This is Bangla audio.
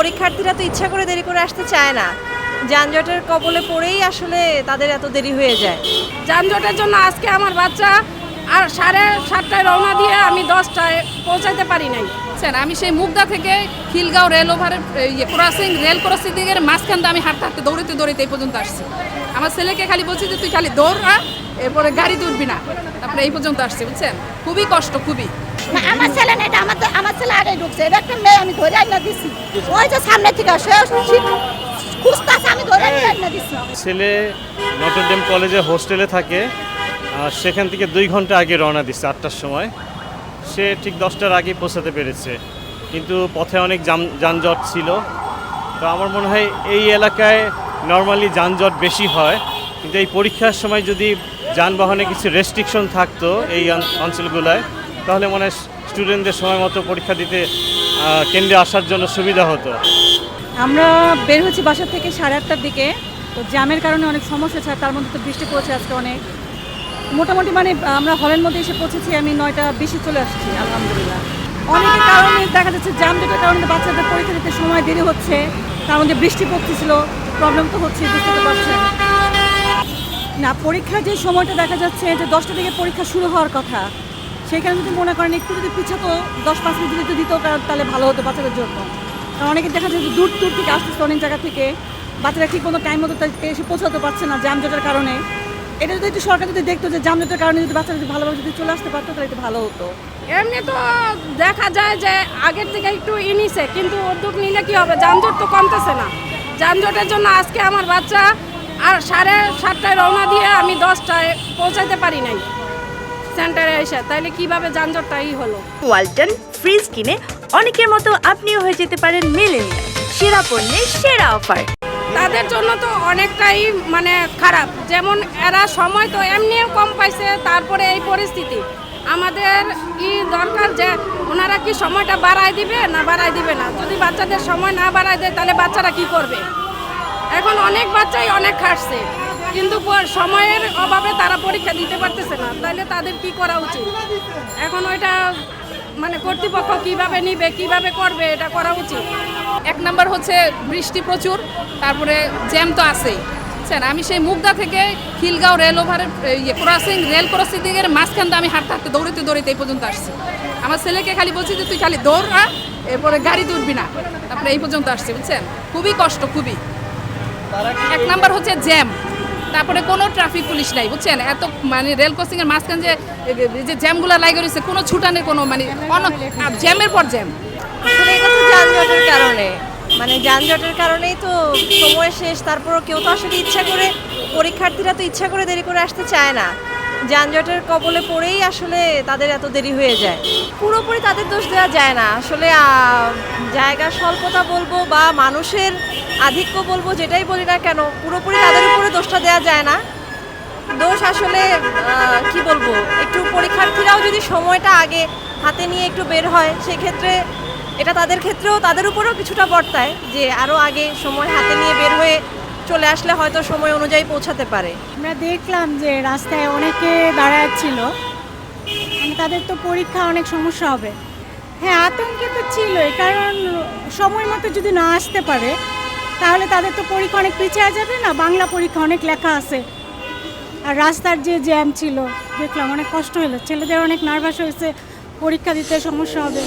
পরীক্ষার্থীরা তো ইচ্ছা করে দেরি করে আসতে চায় না। যানজটের কবলে পড়েই আসলে তাদের এত দেরি হয়ে যায়। যানজটের জন্য আজকে আমার বাচ্চা আর সাড়ে সাতটায় রওনা দিয়ে আমি দশটায় পৌঁছাতে পারি নাই। স্যার আমি সেই মুগদা থেকে খিলগাঁও রেল ওভারের ইয়ে ক্রসিং রেল ক্রসিং দিকের মাঝখান দিয়ে আমি হাঁটতে হাঁটতে দৌড়িতে দৌড়িতে এই পর্যন্ত আসছি। আমার ছেলেকে খালি বলছি যে তুই খালি দৌড় না এরপরে গাড়ি তুলবি না। তারপরে এই পর্যন্ত আসছি বুঝছেন? খুবই কষ্ট খুবই। না আমার ছেলে না এটা আমার তো- আমার ছেলে আগে ঢুকছে। এটা একটা মেয়ে আমি ধরে আইনা দিছি। ওই যে সামনে থেকে সে খুঁজতাছে আমি ধরে আইনা দিছি। ছেলে নটরডেম কলেজে হোস্টেলে থাকে। সেখান থেকে দুই ঘণ্টা আগে রওনা দিচ্ছে আটটার সময়। সে ঠিক দশটার আগে পৌঁছাতে পেরেছে। কিন্তু পথে অনেক যান যানজট ছিল। তো আমার মনে হয় এই এলাকায় নর্মালি যানজট বেশি হয়। কিন্তু এই পরীক্ষার সময় যদি যানবাহনে কিছু রেস্ট্রিকশন থাকতো এই অঞ্চ- অঞ্চলগুলোয়, তাহলে মনে হয় স্টুডেন্টদের সময় মতো পরীক্ষা দিতে কেন্দ্রে আসার জন্য সুবিধা হতো। আমরা বের হচ্ছি বাসা থেকে সাড়ে আটটার দিকে। তো জ্যামের কারণে অনেক সমস্যা ছাড় তার মধ্যে তো বৃষ্টি পড়েছে আজকে অনেক। মোটামুটি মানে আমরা হলের মধ্যে এসে পৌঁছেছি, আমি নয়টা বেশি চলে আসছি, আলহামদুলিল্লাহ। অনেকের কারণে দেখা যাচ্ছে জ্যাম যেটার কারণে বাচ্চাদের পরীক্ষা দিতে সময় দেরি হচ্ছে কারণ যে বৃষ্টি পড়তেছিল প্রবলেম তো হচ্ছে, বুঝতে তো পারছেন। না, পরীক্ষার যে সময়টা দেখা যাচ্ছে যে দশটা থেকে পরীক্ষা শুরু হওয়ার কথা সেখানে যদি মনে করেন একটু যদি পিছাতো, দশ পাঁচ মিনিট যদি দিত তাহলে ভালো হতো বাচ্চাদের জন্য। কারণ অনেকে দেখা যাচ্ছে দূর দূর থেকে আসতেছে অনেক জায়গা থেকে, বাচ্চারা ঠিক মতো টাইম মতো এসে পৌঁছাতে পারছে না জ্যাম যানজটের কারণে। এটা যদি একটু সরকার যদি দেখতো যে যানজটের কারণে যদি বাচ্চারা যদি ভালোভাবে যদি চলে আসতে পারতো তাহলে একটু ভালো হতো। এমনি তো দেখা যায় যে আগের থেকে একটু ইনিছে কিন্তু উদ্যোগ নিলে কি হবে? যানজট তো কমতেছে না। যানজটের জন্য আজকে আমার বাচ্চা আর সাড়ে সাতটায় রওনা দিয়ে আমি দশটায় পৌঁছাতে পারি নাই সেন্টারে এসে। তাইলে কীভাবে যানজটটাই হলো? ওয়ালটন ফ্রিজ কিনে অনেকের মতো আপনিও হয়ে যেতে পারেন মেলেনিয়া সেরা পণ্যের সেরা অফার। তাদের জন্য তো অনেকটাই মানে খারাপ। যেমন এরা সময় তো এমনিও কম পাইছে, তারপরে এই পরিস্থিতি। আমাদের কি দরকার যে ওনারা কি সময়টা বাড়ায় দিবে না বাড়ায় দিবে না? যদি বাচ্চাদের সময় না বাড়ায় দেয়, তাহলে বাচ্চারা কি করবে? এখন অনেক বাচ্চাই অনেক খাটছে, কিন্তু সময়ের অভাবে তারা পরীক্ষা দিতে পারতেছে না। তাহলে তাদের কি করা উচিত? এখন ওইটা মানে কর্তৃপক্ষ কীভাবে নিবে, কীভাবে করবে, এটা করা উচিত। এক নাম্বার হচ্ছে বৃষ্টি প্রচুর, তারপরে জ্যাম তো আছেই। বুঝছেন? আমি সেই মুগদা থেকে খিলগাঁও রেল ওভারের ইয়ে ক্রসিং রেল ক্রসিং দিকের মাঝখান দিয়ে আমি হাঁটতে হাঁটতে দৌড়িতে দৌড়িতে এই পর্যন্ত আসছি। আমার ছেলেকে খালি বলছি যে, তুই খালি দৌড় না এরপরে গাড়ি তুলবি না। তারপরে এই পর্যন্ত আসছি, বুঝছেন? খুবই কষ্ট, খুবই। এক নাম্বার হচ্ছে জ্যাম। তারপরে কোনো ট্রাফিক পুলিশ নাই, বুঝছেন? এত মানে রেল ক্রসিং এর মাঝখান যে যে জ্যামগুলো লাগে রয়েছে কোনো ছুটানের কোনো মানে জ্যামের পর জ্যাম। যানজটের কারণে। মানে যানজটের কারণেই তো সময় শেষ তারপরও কেউ তো আসলে ইচ্ছা করে পরীক্ষার্থীরা তো ইচ্ছা করে দেরি করে আসতে চায় না। যানজটের কবলে পড়েই আসলে তাদের এত দেরি হয়ে যায়। পুরোপুরি তাদের দোষ দেওয়া যায় না। আসলে আহ, জায়গার স্বল্পতা বলব বা মানুষের আধিক্য বলব যেটাই বলি না কেন পুরোপুরি তাদের উপরে দোষটা দেওয়া যায় না। দোষ আসলে কি বলব? একটু পরীক্ষার্থীরাও যদি সময়টা আগে হাতে নিয়ে একটু বের হয় সেক্ষেত্রে এটা তাদের ক্ষেত্রেও তাদের উপরেও কিছুটা বর্তায় যে আরও আগে সময় হাতে নিয়ে বের হয়ে চলে আসলে হয়তো সময় অনুযায়ী পৌঁছাতে পারে। আমরা দেখলাম যে রাস্তায় অনেকে দাঁড়ায় ছিল মানে তাদের তো পরীক্ষা অনেক সমস্যা হবে। হ্যাঁ আতঙ্কে তো ছিলই কারণ সময় মতো যদি না আসতে পারে, তাহলে তাদের তো পরীক্ষা অনেক পিছিয়ে যাবে না? বাংলা পরীক্ষা অনেক লেখা আছে। আর রাস্তার যে জ্যাম ছিল, দেখলাম অনেক কষ্ট হলো। ছেলেদের অনেক নার্ভাস হয়েছে। পরীক্ষা দিতে সমস্যা হবে।